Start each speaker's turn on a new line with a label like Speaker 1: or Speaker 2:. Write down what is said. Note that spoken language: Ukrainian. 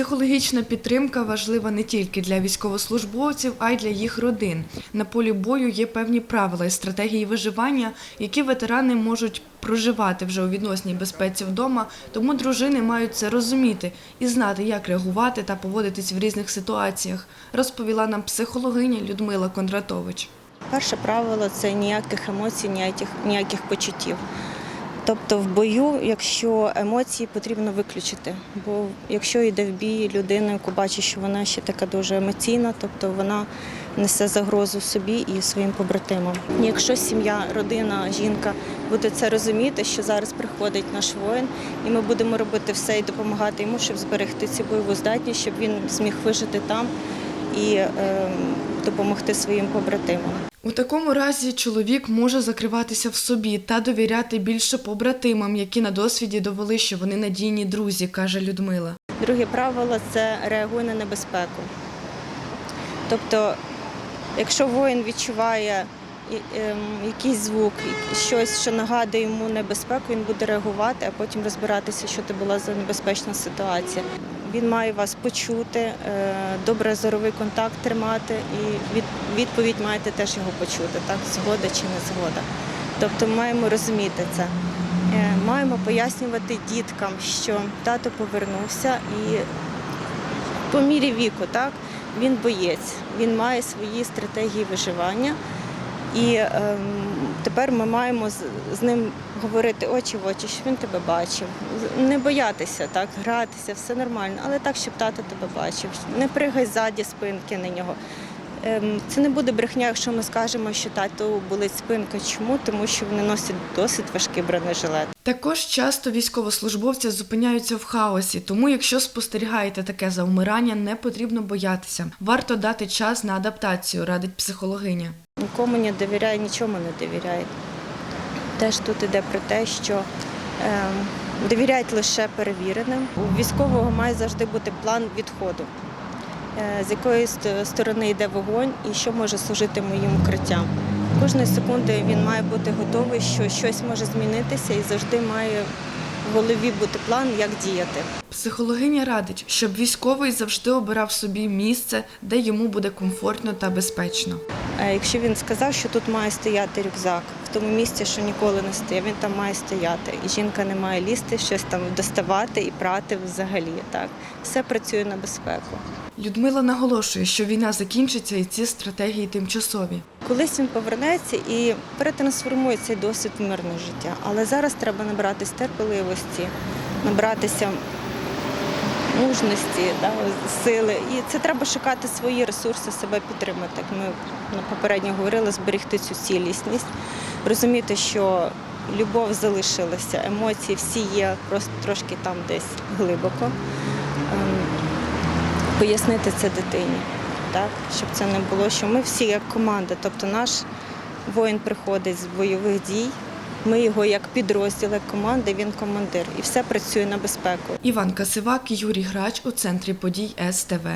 Speaker 1: Психологічна підтримка важлива не тільки для військовослужбовців, а й для їх родин. На полі бою є певні правила і стратегії виживання, які ветерани можуть проживати вже у відносній безпеці вдома, тому дружини мають це розуміти і знати, як реагувати та поводитись в різних ситуаціях, розповіла нам психологиня Людмила Кондратович.
Speaker 2: Перше правило це ніяких емоцій, ніяких, ніяких почуттів. Тобто в бою, якщо емоції потрібно виключити, бо якщо йде в бій людина, яку бачить, що вона ще така дуже емоційна, тобто вона несе загрозу собі і своїм побратимам. Якщо сім'я, родина, жінка буде це розуміти, що зараз приходить наш воїн, і ми будемо робити все і допомагати йому, щоб зберегти цю бойову здатність, щоб він зміг вижити там і е, допомогти своїм побратимам.
Speaker 1: У такому разі чоловік може закриватися в собі та довіряти більше побратимам, які на досвіді довели, що вони надійні друзі, каже Людмила.
Speaker 2: Друге правило це реагує на небезпеку. Тобто, якщо воїн відчуває якийсь звук, щось, що нагадує йому небезпеку, він буде реагувати, а потім розбиратися, що це була за небезпечна ситуація. Він має вас почути, е, добре зоровий контакт тримати, і від- відповідь маєте теж його почути, так, згода чи не згода. Тобто маємо розуміти це. Е, Маємо пояснювати діткам, що тато повернувся і по мірі віку, так, він боєць, він має свої стратегії виживання. І е, тепер ми маємо з, з ним говорити очі в очі, що він тебе бачив. Не боятися, так, гратися, все нормально, але так, щоб тато тебе бачив. Не пригай ззаді спинки на нього. Ем, Це не буде брехня, якщо ми скажемо, що тато болить спинка. Чому? Тому що вони носять досить важкий бронежилет.
Speaker 1: Також часто військовослужбовці зупиняються в хаосі, тому якщо спостерігаєте таке завмирання, не потрібно боятися. Варто дати час на адаптацію, радить психологиня.
Speaker 2: Нікому не довіряє, нічому не довіряє. Теж тут іде про те, що е, довіряють лише перевіреним. У військового має завжди бути план відходу, з якої ст- сторони йде вогонь і що може служити моїм укриттям. Кожної секунди він має бути готовий, що щось може змінитися і завжди має в голові бути план, як діяти.
Speaker 1: Психологиня радить, щоб військовий завжди обирав собі місце, де йому буде комфортно та безпечно.
Speaker 2: А якщо він сказав, що тут має стояти рюкзак в тому місці, що ніколи не стояв, він там має стояти. І жінка не має лізти, щось там доставати і прати взагалі. Так все працює на безпеку.
Speaker 1: Людмила наголошує, що війна закінчиться і ці стратегії тимчасові.
Speaker 2: Колись він повернеться і перетрансформує цей досвід в мирне життя. Але зараз треба набратися терпеливості, набратися мужності, да, сили. І це треба шукати свої ресурси, себе підтримати. Як ми попередньо говорили, зберегти цю цілісність, розуміти, що любов залишилася, емоції всі є, просто трошки там десь глибоко. Ем, Пояснити це дитині, так, щоб це не було, що ми всі як команда, тобто наш воїн приходить з бойових дій. Ми його як підрозділ, як команда, він командир. І все працює на безпеку.
Speaker 1: Іван Касивак, Юрій Грач у центрі подій СТВ.